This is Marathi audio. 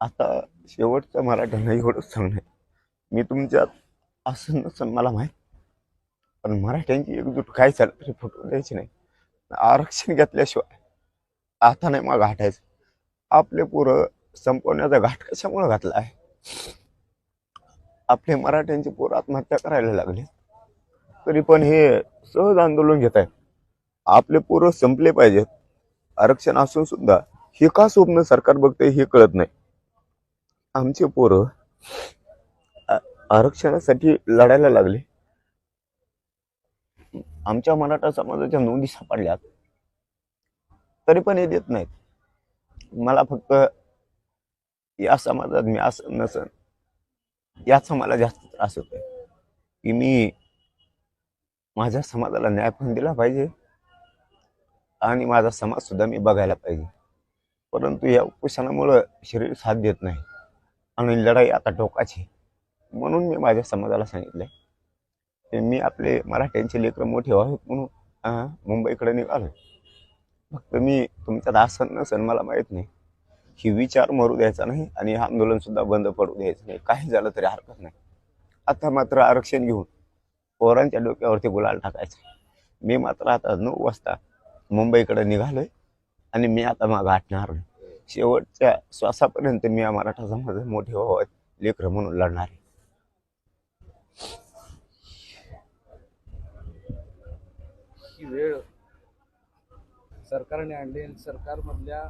आता शेवटचं मराठ्यांना एवढंच सांगणं मी तुमच्यात असं नसन मला माहीत. पण मराठ्यांची एकजूट काय झालं तरी फोटो द्यायची नाही. आरक्षण घेतल्याशिवाय आता नाही मग घाटायचं आपले पोरं संपवण्याचा घाट कशामुळे घातला आहे? आपले मराठ्यांचे पोरं आत्महत्या करायला लागले. तरी पण हे सहज आंदोलन घेत आहे आपले पोरं संपले पाहिजेत. आरक्षण असून सुद्धा हे का स्वप्न सरकार बघते हे कळत नाही. आमचे पोरं आरक्षणासाठी लढायला लागले. आमच्या मराठा समाजाच्या नोंदी सापडल्यात. तरी पण हे देत नाहीत. मला फक्त या समाजात मी असं नसन याचा मला जास्त त्रास होतोय. की मी माझ्या समाजाला न्याय पण दिला पाहिजे आणि माझा समाज सुद्धा मी बघायला पाहिजे. परंतु या उपोषणामुळं शरीर साथ देत नाही. आणि लढाई आता टोकाची म्हणून मी माझ्या समाजाला सांगितलंय की मी आपले मराठ्यांचे लेकरं मोठे व्हावेत म्हणून मुंबईकडे निघालोय. फक्त मी तुमच्यात आसन नसन मला माहीत नाही. ही विचार मरू द्यायचा नाही आणि हे आंदोलन सुद्धा बंद पडू द्यायचं नाही. काही झालं तरी हरकत नाही. आता मात्र आरक्षण घेऊन पोरांच्या डोक्यावरती गुलाल टाकायचं. मी मात्र आता नऊ वाजता मुंबईकडे निघालोय आणि मी आता मागं आटणार नाही. शेवटच्या श्वासापर्यंत मी या मराठा समाज मोठे व्हावं लेकर म्हणून लढणार आहे. ही वेळ सरकारने आणली आणि सरकारमधल्या